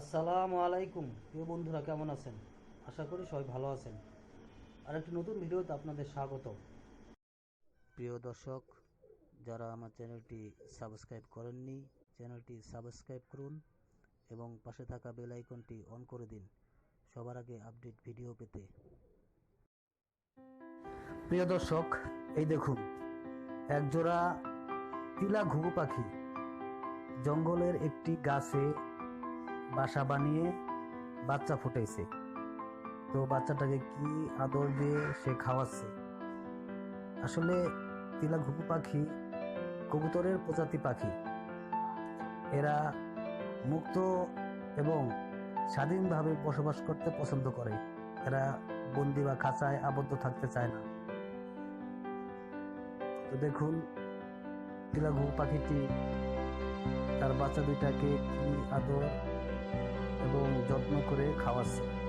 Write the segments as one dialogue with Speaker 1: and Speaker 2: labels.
Speaker 1: আসসালামু আলাইকুম। প্রিয় বন্ধুরা, কেমন আছেন? আশা করি সবাই ভালো আছেন। আর একটি নতুন ভিডিওতে আপনাদের স্বাগত। প্রিয় দর্শক, যারা আমার চ্যানেলটি সাবস্ক্রাইব করেননি, চ্যানেলটি সাবস্ক্রাইব করুন এবং পাশে থাকা বেল আইকনটি অন করে দিন। সবার আগে আপডেট ভিডিও পেতে। প্রিয় দর্শক, এই দেখুন, একজোড়া তিলা ঘুঘু পাখি। জঙ্গলের একটি গাছে বাসা বানিয়ে বাচ্চা ফুটাইছে। তো বাচ্চাটাকে কি আদর দিয়ে সে খাওয়াচ্ছে? আসলে তিলা ঘুঘু পাখি কবুতরের প্রজাতি পাখি। এরা মুক্ত এবং স্বাধীনভাবে বসবাস করতে পছন্দ করে। এরা বন্দি বা খাঁচায় আবদ্ধ থাকতে চায় না। তো দেখুন, তিলা ঘুঘু পাখিটি তার বাচ্চা দুইটাকে কি আদর এবং যত্ন করে খাওয়াচ্ছে।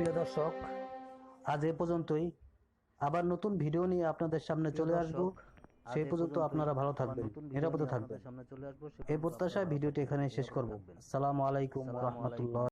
Speaker 1: প্রিয় দর্শক আজ এ পর্যন্তই। আবার নতুন ভিডিও নিয়ে আপনাদের সামনে চলে আসব। সেই পর্যন্ত আপনারা ভালো থাকবেন নিরাপদে থাকবেন। এই প্রত্যাশায় ভিডিওটি এখানে শেষ করব। সালাম আলাইকুম রহমতুল্লাহ।